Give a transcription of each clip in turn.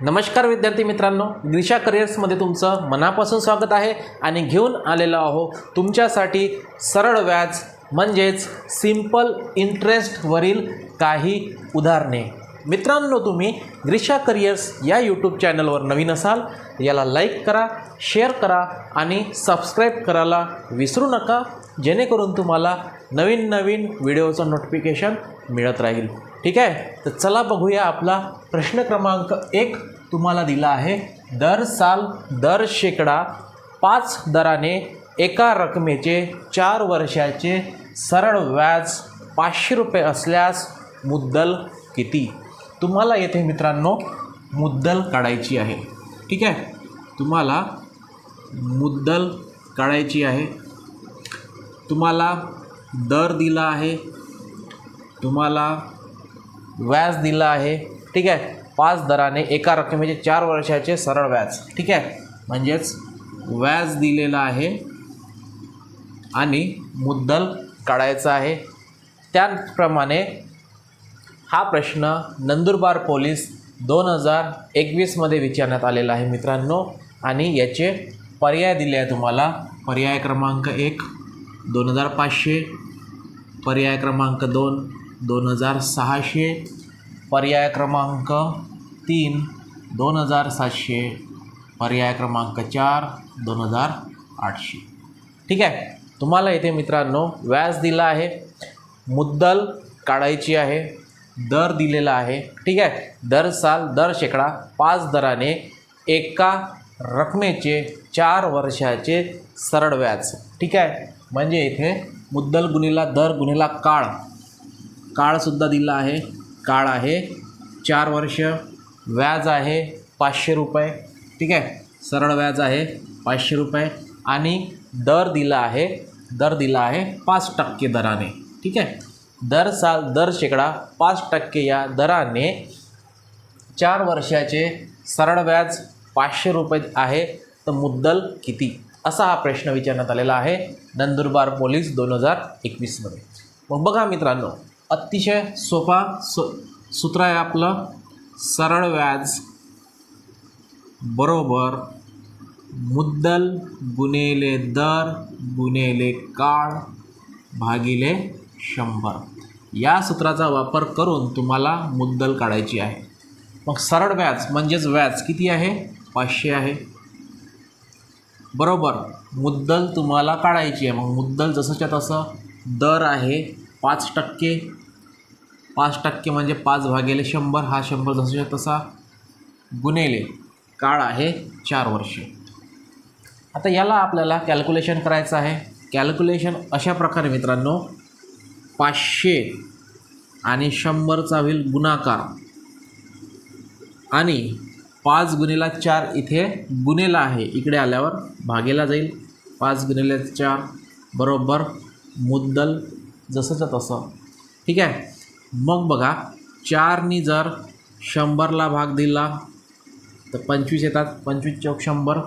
नमस्कार विद्यार्थी मित्रांनो दिशा करिअर्समध्ये तुमचं मनापासून स्वागत आहे आणि घेऊन आलेलो आहो तुमच्यासाठी सरळ व्याज म्हणजेच सिंपल इंटरेस्टवरील काही उदाहरणे. मित्रांनो तुम्ही ग्रीषा करिअर्स या यूट्यूब चॅनलवर नवीन असाल याला लाईक करा शेअर करा आणि सबस्क्राईब करायला विसरू नका जेणेकरून तुम्हाला नवीन नवीन व्हिडिओचं नोटिफिकेशन मिळत राहील. ठीक आहे? तर चला बघूया आपला प्रश्न क्रमांक एक तुम्हाला दिला आहे. दर साल दर शेकडा पाच दराने एका रकमेचे चार वर्षाचे सरळ व्याज पाचशे रुपये असल्यास मुद्दल किती? तुम्हाला येथे मित्रांनो मुद्दल काढायची आहे. ठीक आहे? तुम्हाला मुद्दल काढायची आहे. तुम्हाला दर दिला आहे तुम्हाला व्याज दिलं आहे ठीक आहे? पाच दराने एका रकमेचे चार वर्षाचे सरळ व्याज ठीक आहे? म्हणजेच व्याज दिलेलं आहे आणि मुद्दल काढायचं आहे. त्याचप्रमाणे हा प्रश्न नंदुरबार पोलीस दोन हजार एकवीसमध्ये विचारण्यात आलेला आहे मित्रांनो. आणि याचे पर्याय दिले आहे तुम्हाला. पर्याय क्रमांक एक. दोन हजार पाचशे पर्याय क्रमांक दोन दोन हजार सहाशे पर्याय क्रमांक तीन दोन हजार सातशे पर्याय क्रमांक चार दोन हजार आठशे. ठीक आहे? तुम्हाला इथे मित्रांनो व्याज दिला आहे मुद्दल काढायची आहे दर दिलेला आहे. ठीक आहे? दर साल दर शेकडा पाच दराने एका रकमेचे चार वर्षाचे सरळ व्याज. ठीक आहे? म्हणजे इथे मुद्दल गुन्हेला दर गुन्हेला काळ. काळसुद्धा दिला आहे. काळ आहे. चार वर्ष. व्याज आहे पाचशे रुपये. ठीक आहे? सरळ व्याज आहे पाचशे रुपये. आणि दर दिला आहे. दर दिला आहे पाच टक्के दराने. ठीक आहे? दर साल दर शेकडा पाच टक्के या दराने चार वर्षाचे सरळ व्याज पाचशे रुपये आहे. तर मुद्दल किती? असा हा प्रश्न विचारण्यात आलेला आहे नंदुरबार पोलीस दोन हजार एकवीसमध्ये. मग बघा मित्रांनो अतिशय सोपा सो सूत्र आहे आपलं सरळ व्याज बरोबर मुद्दल गुणेले दर गुणेले काळ भागिले शंभर. या सूत्राचा वापर करून तुम्हाला मुद्दल काढायची आहे. मग सरळ व्याज म्हणजेच व्याज किती आहे? पाचशे आहे. बरोबर. मुद्दल तुम्हाला काढायची आहे. मग मुद्दल जसंच्या तसं दर आहे पाच टक्के. पाच टक्के म्हणजे पाच भागेले शंभर. हा शंभर जसंच्या तसा गुणेले. काळ आहे चार वर्षे. आता याला आपल्याला कॅल्क्युलेशन करायचं आहे. कॅल्क्युलेशन अशा प्रकारे मित्रांनो पाचशे आणि शंभरचा होईल गुणाकार. आणि पाच गुणेला चार इथे गुणेला आहे. इकडे आल्यावर भागेला जाईल. पाच गुणेला चार बरोबर मुद्दल जसंच्या तसं. ठीक आहे? मग बघा चारनी जर शंभरला भाग दिला तर पंचवीस येतात. पंचवीस चौक शंभर.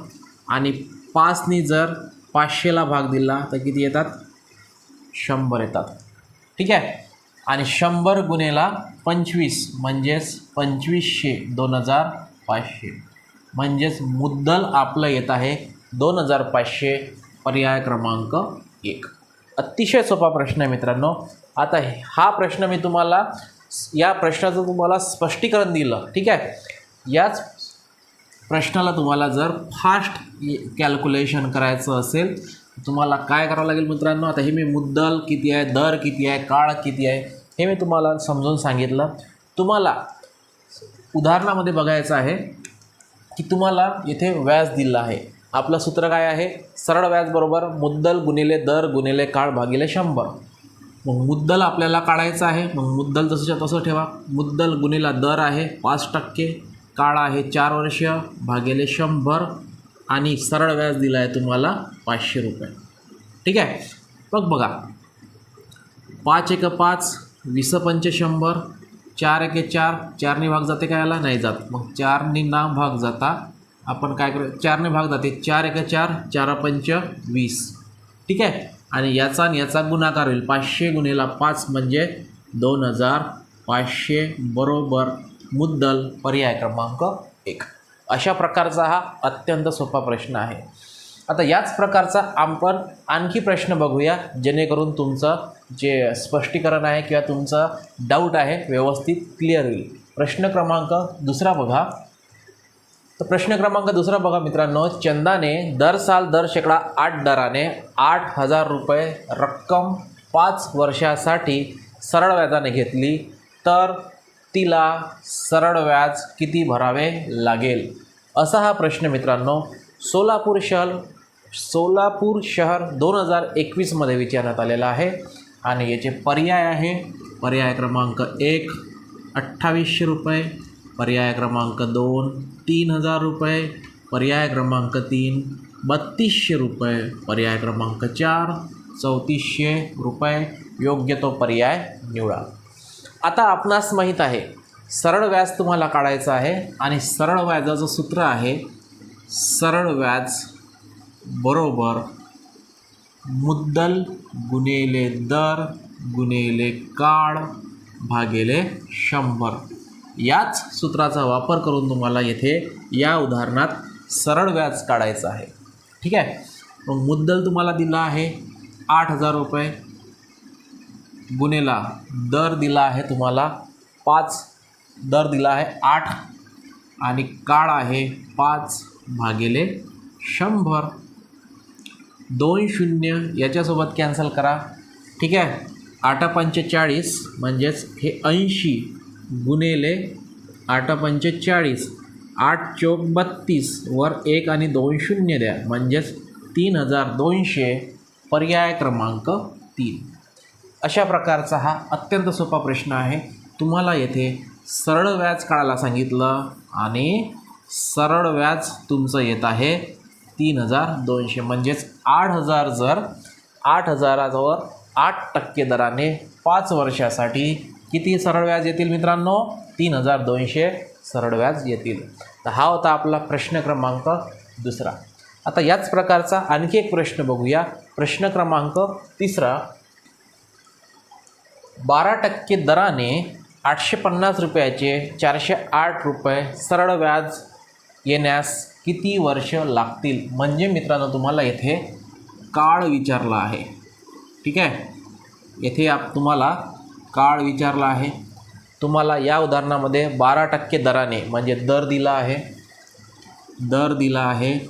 आणि पाचनी जर पाचशेला भाग दिला तर किती येतात? शंभर येतात. ठीक आहे? आणि शंभर गुणेला पंचवीस म्हणजेच पंचवीसशे दोन हजार पाचशे. म्हणजेच मुद्दल आपलं येत आहे दोन हजार पाचशे पर्याय क्रमांक एक. अतिशय सोपा प्रश्न आहे मित्रांनो. आता हा प्रश्न मी तुम्हाला या प्रश्नाचं तुम्हाला स्पष्टीकरण दिलं ठीक आहे? याच प्रश्नाला तुम्हाला जर फास्ट कॅल्क्युलेशन करायचं असेल तुम्हाला काय करावं लागेल मित्रांनो? आता हे मी मुद्दल किती आहे दर किती आहे काळ किती आहे हे मी तुम्हाला समजून सांगितलं. तुम्हाला उदाहरणामध्ये बघायचं आहे की तुम्हाला इथे व्याज दिलं आहे. आपलं सूत्र काय आहे? सरळ व्याज बरोबर मुद्दल गुणिले दर गुणिले काळ भागिले शंभर. मग मुद्दल आपल्याला काढायचं आहे. मग मुद्दल जसंच्या तसं ठेवा. मुद्दल गुणिला दर आहे पाच टक्के काळ आहे चार वर्ष भागिले शंभर आणि सरळ व्याज दिलं आहे तुम्हाला पाचशे रुपये. ठीक आहे? मग बघा. पाच एक पाच वीस पंच शंभर चार एके चार चारने भाग जाते का याला? नाही जात. मग चारने ना भाग जाता आपण काय करू? चारने भाग जाते. चार एक चार चार पंच वीस. ठीक आहे? आणि याचा आणि याचा गुणाकार होईल. पाचशे गुणेला पाच म्हणजे दोन हजार पाचशे बरोबर मुद्दल पर्याय क्रमांक एक. अशा प्रकारचा हा अत्यंत सोपा प्रश्न आहे. आता याच प्रकारचा आपण आणखी प्रश्न बघूया जेणेकरून तुमचं जे स्पष्टीकरण आहे किंवा तुमचा डाऊट आहे व्यवस्थित क्लिअर होईल. प्रश्न क्रमांक दुसरा बघा. तर प्रश्न क्रमांक दुसरा बघा मित्रांनो. चंदाने दर साल दर शेकडा आठ दराने आठ हजार रुपये रक्कम पाच वर्षासाठी सरळ व्याजाने घेतली. तर तिला सरळ व्याज किती भरावे लागेल? असा हा प्रश्न मित्रांनो. सोलापूर शहर सोलापूर शहर दोन हजार एकवीसमध्ये विचारण्यात आलेला आहे. आणि याचे पर्याय आहे. पर्याय क्रमांक एक अठ्ठावीसशे रुपये. पर्याय क्रमांक दोन तीन हजार रुपये. पर्याय क्रमांक तीन बत्तीसशे रुपये. पर्याय क्रमांक चार चौतीसशे रुपये. योग्य तो पर्याय निवडा. आता आपणास माहीत आहे सरळ व्याज तुम्हाला काढायचं आहे आणि सरळ व्याजाचं सूत्र आहे सरळ व्याज बरोबर मुद्दल गुणिले दर गुणिले काळ भागिले शंभर. याच सूत्राचा वापर करून तुम्हाला येथे या उदाहरणात सरळ व्याज काढायचं आहे. ठीक आहे? मग मुद्दल तुम्हाला दिला आहे आठ हजार रुपये. गुन्हेला दर दिला आहे तुम्हाला पाच. दर दिला आहे आठ. आणि काळ आहे पाच भागिले शंभर. दोन शून्य याच्यासोबत कॅन्सल करा. ठीक आहे? आठ पंचेचाळीस म्हणजेच हे ऐंशी गुणेले आठ पंचेचाळीस. आठ चौक बत्तीस वर एक आणि दोन शून्य द्या. म्हणजेच तीन हजार दोनशे पर्याय क्रमांक तीन. अशा प्रकारचा हा अत्यंत सोपा प्रश्न आहे. तुम्हाला येथे सरळ व्याज काढायला सांगितलं आणि सरळ व्याज तुमचं येत आहे. तीन हजार दोनशे म्हणजेच आठ हजार जर आठ हजारावर आठ टक्के दराने पाच वर्षासाठी किती सरळ व्याज येतील मित्रांनो? तीन हजार दोनशे सरळ व्याज येतील. तर हा होता आपला प्रश्न क्रमांक दुसरा. आता याच प्रकारचा आणखी एक प्रश्न बघूया. प्रश्न क्रमांक तिसरा. बारा टक्के दराने आठशे पन्नास रुपयाचे चारशे आठ रुपये सरळ व्याज येण्यास किती वर्ष लागतील? म्हणजे मित्रांनो तुम्हाला येथे काळ विचारला आहे. ठीक आहे? येथे आप तुम्हाला काळ विचारला आहे. तुम्हाला या उदाहरणामध्ये बारा टक्के दराने म्हणजे दर दिला आहे. दर दिला आहे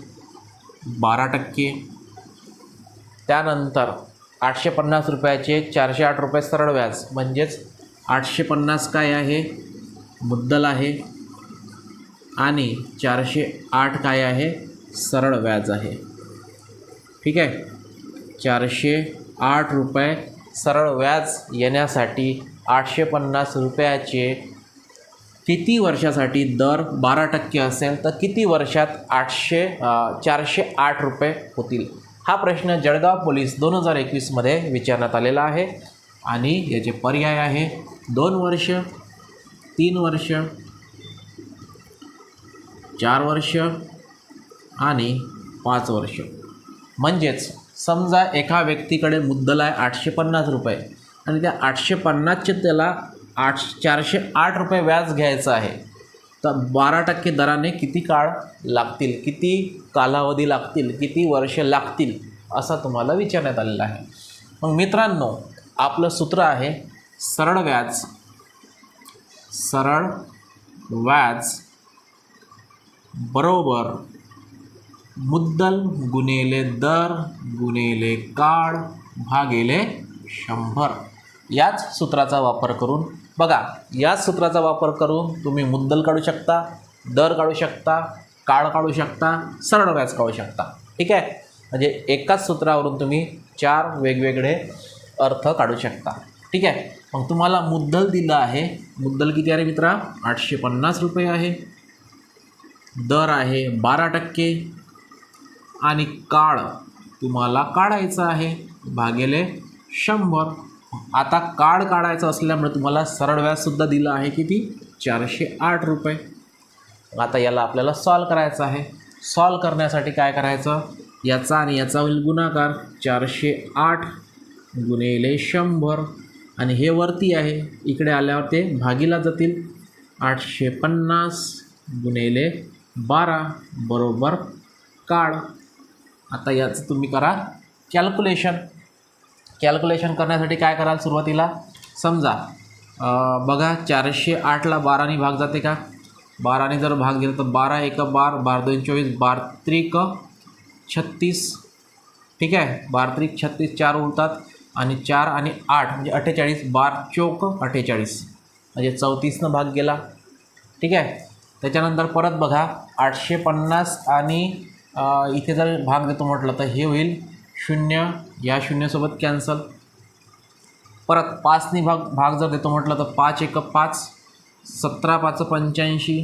बारा टक्के. त्यानंतर आठशे पन्नास रुपयाचे चारशे आठ रुपये सरळ व्याज म्हणजेच आठशे पन्नास काय आहे? मुद्दल आहे. आणि चारशे आठ काय आहे? सरळ व्याज आहे. ठीक आहे? चारशे आठ रुपये सरळ व्याज येण्यासाठी आठशे पन्नास रुपयाचे किती वर्षासाठी दर बारा टक्के असेल तर किती वर्षात आठशे चारशे आठ रुपये होतील? हा प्रश्न जळगाव पोलीस दोन हजार एकवीसमध्ये विचारण्यात आलेला आहे. आणि याचे पर्याय आहे दोन वर्ष तीन वर्ष चार वर्ष आणि पाच वर्ष. म्हणजेच समजा एका व्यक्तीकडे मुद्दल आहे आठशे पन्नास रुपये आणि त्या आठशे पन्नासचे त्याला आठ चारशे आठ रुपये व्याज घ्यायचं आहे तर बारा टक्के दराने किती काळ लागतील किती कालावधी लागतील किती वर्ष लागतील असा तुम्हाला विचारण्यात आलेला आहे. मग मित्रांनो आपलं सूत्र आहे सरळ व्याज. सरळ व्याज बरोबर. मुद्दल गुणेले दर गुणेले काळ भागेले शंभर. याच सूत्राचा वापर करून बघा याच सूत्राचा वापर करून तुम्ही मुद्दल काढू शकता दर काढू शकता काळ काढू शकता सरळ व्याज काढू शकता. ठीक आहे? म्हणजे एकाच सूत्रावरून तुम्ही चार वेगवेगळे अर्थ काढू शकता. ठीक आहे? मग तुम्हाला मुद्दल दिलं आहे. मुद्दल किती आहे मित्रा? आठशे पन्नास रुपये आहे. दर आहे बारा टक्के आणि काळ तुम्हाला काढायचा आहे. भागेले शंभर. आता काळ काढायचं असल्यामुळे तुम्हाला सरळ व्याजसुद्धा दिलं आहे किती? चारशे आठ रुपये. आता याला आपल्याला सॉल्व करायचं आहे. सॉल्व करण्यासाठी काय करायचं? याचा आणि याचा होईल गुणाकार. चारशे आठ गुणेले शंभर. आणि हे वरती आहे. इकडे आल्यावर ते भागीला जातील. आठशे पन्नास गुणेले बारा बरोबर काळ. आता याचं तुम्ही करा कॅल्क्युलेशन कॅल्क्युलेशन करण्यासाठी काय कराल सुरुवातीला? समजा बघा चारशे आठला बाराने भाग जाते का? बाराने जर भाग दिला तर बारा एक बार बार दोन चोवीस बार त्रिक छत्तीस. ठीक आहे? बार त्रिक छत्तीस चार उरतात आणि चार आणि आठ म्हणजे अठ्ठेचाळीस बार चौक अठ्ठेचाळीस. म्हणजे चौतीसनं भाग गेला. ठीक आहे? त्याच्यानंतर परत बघा आठशे पन्नास आणि इथे जर भाग देतो म्हटलं तर हे होईल शून्य. या शून्यसोबत कॅन्सल. परत पाचनी भाग भाग जर देतो म्हटलं तर पाच एक पाच सतरा पाच पंच्याऐंशी.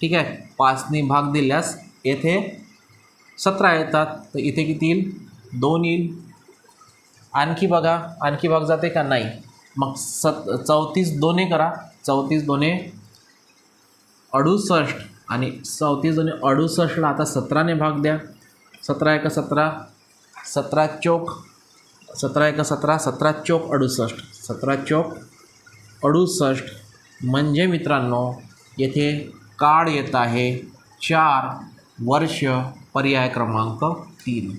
ठीक आहे? पाचनी भाग दिल्यास येथे सतरा येतात. तर इथे किती येईल? दोन येईल. आणखी बघा आणखी भाग जाते का? नाही. मग सत चौतीस दोन्ही करा. चौतीस दोने अडुसष्ट आणि चौतीस दोन्ही अडुसष्टला आता सतराने भाग द्या. सतरा एक सतरा सतरा चौक सतरा एक सतरा सतरा चौक अडुसष्ट. सतरा चौक अडुसष्ट. म्हणजे मित्रांनो येथे काळ येत आहे चार वर्ष पर्याय क्रमांक तीन.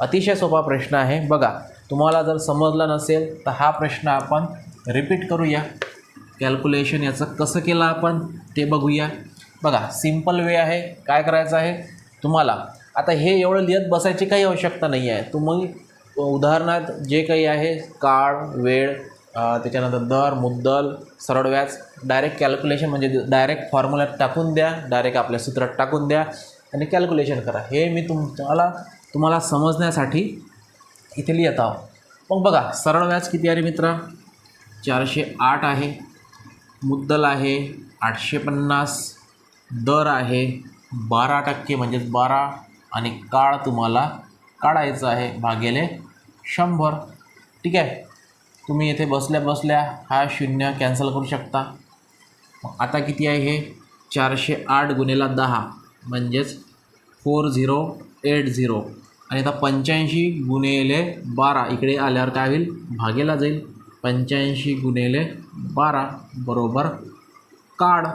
अतिशय सोपा प्रश्न आहे. बघा तुम्हाला जर समजला नसेल तर हा प्रश्न आपण रिपीट करूया. कॅल्क्युलेशन याचं कसं केलं आपण ते बघूया. बघा सिंपल वे आहे. काय करायचं आहे? तुम्हाला आता हे एवढं लिहित बसायची काही आवश्यकता नाही आहे. तुम्ही उदाहरणार्थ जे काही आहे काळ वेळ त्याच्यानंतर दर मुद्दल सरळ व्याज डायरेक्ट कॅल्क्युलेशन म्हणजे डायरेक्ट फॉर्म्युल्यात टाकून द्या डायरेक्ट आपल्या सूत्रात टाकून द्या आणि कॅल्क्युलेशन करा. हे मी तुम्हाला तुम्हाला समजण्यासाठी इथे लिहित आहो. मग बघा सरळ व्याज किती आहे रे मित्रा? चारशे आठ आहे. मुद्दल आहे आठशे पन्नास दर आहे बारा टक्के म्हणजेच बारा आणि काळ तुम्हाला काढायचं आहे भागेले शंभर. ठीक आहे? तुम्ही येथे बसल्या बसल्या हा शून्य कॅन्सल करू शकता. आता किती आहे हे? चारशे आठ गुन्हेला दहा म्हणजेच फोर झिरो एट झिरो. आणि आता पंच्याऐंशी गुन्हेले बारा. इकडे आल्यावर काय होईल? भागेला जाईल. पंच्याऐंशी गुणिले बारा बरोबर काढ.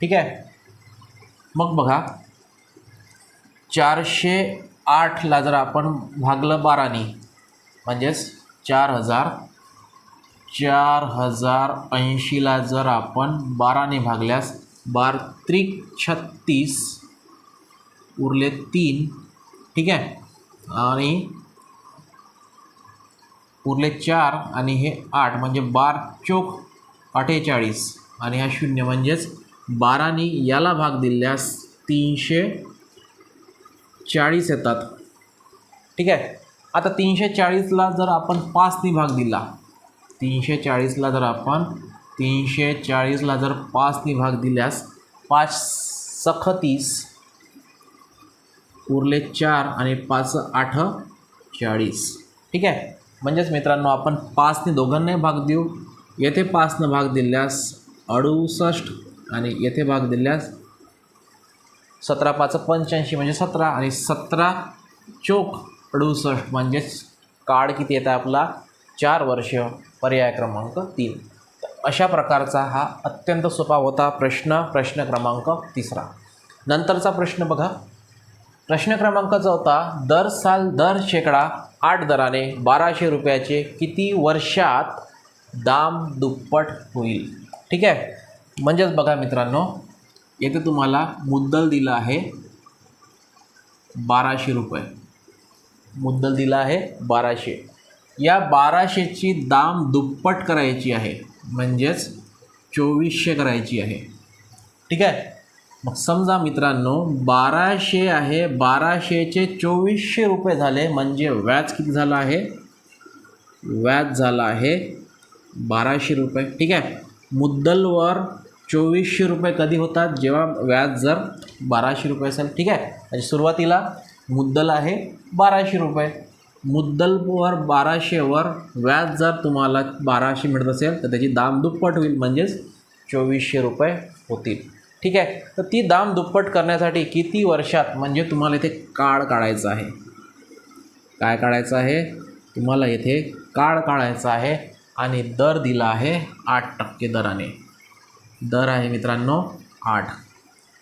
ठीक आहे? मग बघा. चारशे आठला जर आपण भागलं बारानी म्हणजेच चार हजार चार हजार ऐंशीला जर आपण बाराने भागल्यास बार त्रिक छत्तीस उरले तीन. ठीक आहे? आणि उरले चार आणि हे आठ म्हणजे बार चोक अठ्ठेचाळीस. आणि हा शून्य म्हणजेच बाराने याला भाग दिल्यास तीनशे चाळीस येतात. ठीक आहे? आता तीनशे चाळीसला जर आपण पाचनी भाग दिला तीनशे चाळीसला जर आपण तीनशे चाळीसला जर पाचनी भाग दिल्यास पाच सखतीस उरले चार आणि पाच आठ चाळीस ठीक आहे? म्हणजेच मित्रांनो आपण पाचने दोघांनाही भाग देऊ. येथे पाचनं भाग दिल्यास अडुसष्ट आणि येथे भाग दिल्यास सतरा पाच पंच्याऐंशी म्हणजे सतरा आणि सतरा चोक अडुसष्ट म्हणजेच काळ किती येतं आपला? चार वर्ष पर्याय क्रमांक तीन. अशा प्रकारचा हा अत्यंत सोपा होता प्रश्न प्रश्न क्रमांक तिसरा. नंतरचा प्रश्न बघा. प्रश्न क्रमांक चौथा दर साल दर शेकडा आठ दराने बाराशे रुपयाचे किती वर्षात दाम दुप्पट होईल? ठीक आहे? म्हणजेच बघा मित्रांनो येथे तुम्हाला मुद्दल दिलं आहे बाराशे रुपये. मुद्दल दिला आहे बाराशे. या बाराशेची दाम दुप्पट करायची आहे म्हणजेच चोवीसशे करायची आहे. ठीक आहे? मग समजा मित्रांनो बाराशे आहे बाराशेचे चोवीसशे रुपये झाले म्हणजे व्याज किती झालं आहे? व्याज झालं आहे बाराशे रुपये. ठीक आहे? मुद्दलवर चोवीसशे रुपये कधी होतात? जेव्हा व्याज जर बाराशे रुपये असेल. ठीक आहे? म्हणजे सुरुवातीला मुद्दल आहे बाराशे रुपये. मुद्दलवर बाराशेवर व्याज जर तुम्हाला बाराशे मिळत असेल तर त्याची दाम दुप्पट होईल म्हणजेच चोवीसशे रुपये होतील. ठीक आहे? तर ती दाम दुप्पट करण्यासाठी किती वर्षात म्हणजे तुम्हाला इथे काळ काढायचं आहे? काय काढायचं आहे? तुम्हाला येथे काळ काढायचा आहे आणि दर दिला आहे आठ टक्के दराने. दर आहे मित्रांनो आठ.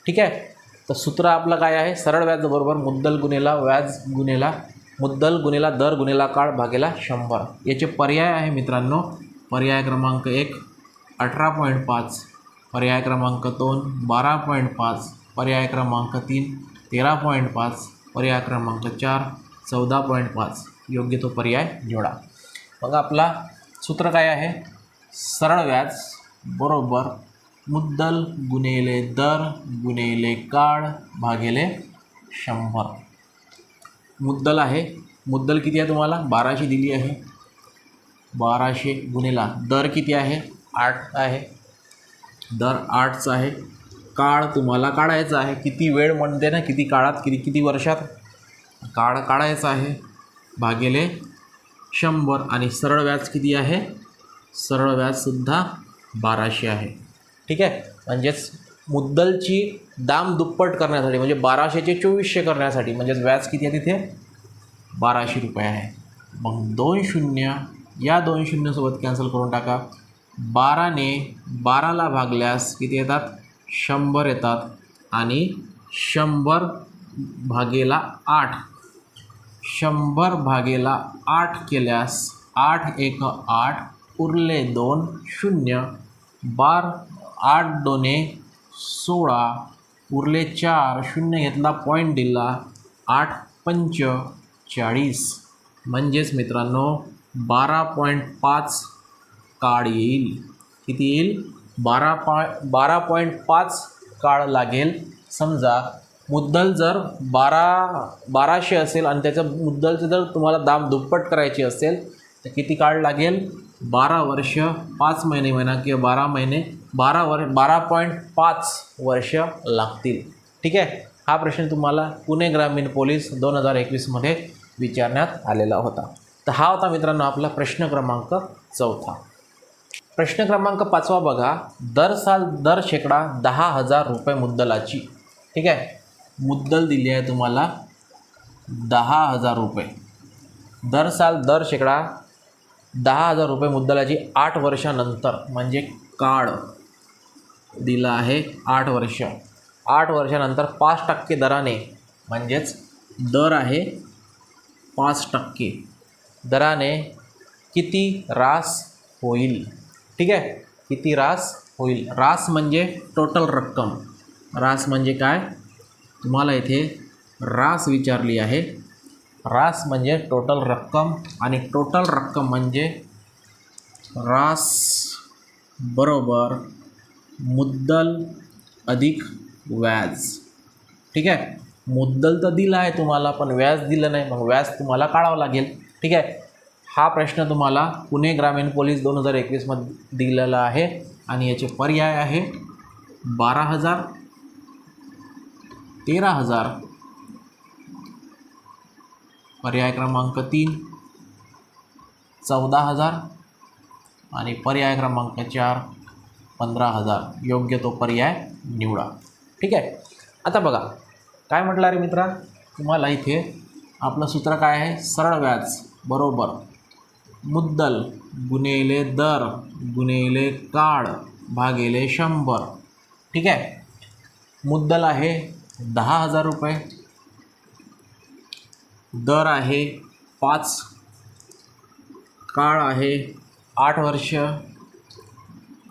ठीक आहे? तर सूत्र आपलं काय आहे? सरळ व्याज बरोबर मुद्दल गुन्हेला व्याज गुन्हेला मुद्दल गुन्हेला दर गुन्हेला काळ भागेला शंभर. याचे पर्याय आहे मित्रांनो. पर्याय क्रमांक एक अठरा पॉईंट पाच. पर्याय क्रमांक दोन बारा पॉईंट पाच पर्याय क्रमांक तीन तेरा पॉईंट पाच पर्याय क्रमांक चार चौदा पॉईंट पाच. योग्य तो पर्याय निवडा. मग आपला सूत्र काय आहे? सरळ व्याज बरोबर मुद्दल गुणेले दर गुणेले काळ भागेले शंभर. मुद्दल आहे. मुद्दल किती आहे तुम्हाला? बाराशे दिली आहे. बाराशे गुणेला दर किती आहे? आठ आहे. दर आठचा आहे. काळ तुम्हाला काढायचा आहे. किती वेळ म्हणते ना किती काळात किती किती वर्षात? काळ काढायचा आहे. भागेले शंभर. आणि सरळ व्याज किती आहे? सरळ व्याजसुद्धा बाराशे आहे. ठीक आहे? म्हणजेच मुद्दलची दाम दुप्पट करण्यासाठी म्हणजे बाराशेचे चोवीसशे करण्यासाठी म्हणजेच व्याज किती आहे तिथे? बाराशे रुपये आहे. मग दोन शून्य या दोन शून्यसोबत कॅन्सल करून टाका. बाराने बाराला भागल्यास किती येतात? शंभर येतात. आणि शंभर भागेला आठ. शंभर भागेला आठ केल्यास आठ एक आठ उरले दोन शून्य बार आठ दोने सोळा उरले चार शून्य घेतला पॉईंट दिला आठ पंच चाळीस. म्हणजेच मित्रांनो बारा पॉईंट पाच काळ येईल किती येईल? बारा पॉ बारा पॉईंट पाच काळ लागेल. समजा मुद्दल जर बारा बाराशे असेल आणि त्याचं मुद्दलचं जर तुम्हाला दाम दुप्पट करायची असेल तर किती काळ लागेल? बारा वर्ष पाच महिने म्हणा किंवा बारा महिने बारा वर बारा पॉईंट पाच वर्ष लागतील. ठीक आहे? हा प्रश्न तुम्हाला पुणे ग्रामीण पोलीस दोन हजार एकवीसमध्ये विचारण्यात आलेला होता. तर हा होता मित्रांनो आपला प्रश्न क्रमांक चौथा. प्रश्न क्रमांक पाचवा बघा. दर साल दर शेकडा दहा हजार रुपये मुद्दलाची. ठीक आहे? मुद्दल दिली आहे तुम्हाला. दहा हजार रुपये. दर साल दर शेकडा दहा हजार रुपये मुद्दलाची आठ वर्षानंतर म्हणजे काळ दिला आहे आठ वर्ष. आठ वर्षानंतर पाच टक्के दराने म्हणजेच दर आहे पाच टक्के. दराने किती रास होईल? ठीक आहे? किती रास होईल? रास म्हणजे टोटल रक्कम. रास म्हणजे काय? तुम्हाला इथे रास विचारली आहे. रास म्हणजे टोटल रक्कम आणि टोटल रक्कम म्हणजे रास बरोबर मुद्दल अधिक व्याज. ठीक आहे? मुद्दल तर दिलं आहे तुम्हाला पण व्याज दिलं नाही. मग व्याज तुम्हाला काढावं लागेल. ठीक आहे? हा प्रश्न तुम्हाला पुणे ग्रामीण पोलीस दोन हजार एकवीसमध्ये दिलेला आहे आणि याचे पर्याय आहे बारा हजार तेरा हजार पर्याय क्रमांक तीन चौदा हजार आणि पर्याय क्रमांक चार पंधरा हजार. योग्य तो पर्याय निवडा. ठीक आहे? आता बघा काय म्हटलं रे मित्रा? तुम्हाला इथे आपलं सूत्र काय आहे? सरळ व्याज. बरोबर. मुद्दल गुणिले दर गुणिले काळ भागिले शंभर. ठीक आहे? मुद्दल आहे दहा हजार रुपये. दर आहे पाच. काळ आहे आठ वर्ष.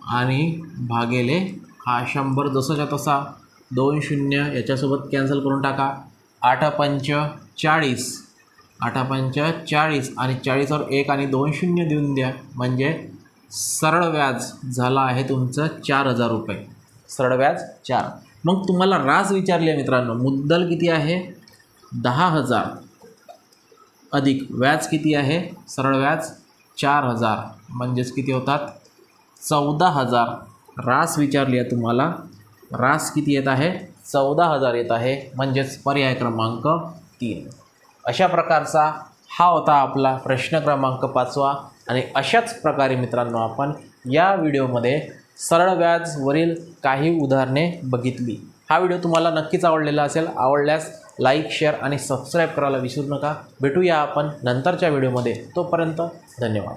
आणि भागेले हा शंभर जसाच्या तसा. दोन शून्य याच्यासोबत कॅन्सल करून टाका. आठ पंच चाळीस. आठ चाळीस आणि चाळीसवर एक आणि दोन शून्य देऊन द्या. म्हणजे सरळ व्याज झाला आहे तुमचं चार हजार रुपये. सरळ व्याज चार. मग तुम्हाला रास विचारली आहे मित्रांनो मुद्दल किती आहे? दहा हजार. अधिक व्याज किती आहे? सरळ व्याज चार हजार. म्हणजेच किती होतात? चौदा हजार. रास विचारली आहे तुम्हाला. रास किती येत आहे? चौदा हजार येत आहे. म्हणजेच पर्याय क्रमांक तीन. अशा प्रकारचा हा होता आपला प्रश्न क्रमांक पाचवा. आणि अशाच प्रकारे मित्रांनो आपण या व्हिडिओमध्ये सरळ व्याजवरील काही उदाहरणे बघितली. हा व्हिडिओ तुम्हाला नक्कीच आवडलेला असेल आवडल्यास लाईक शेअर आणि सबस्क्राईब करायला विसरू नका. भेटूया आपण नंतरच्या व्हिडिओमध्ये. तोपर्यंत धन्यवाद.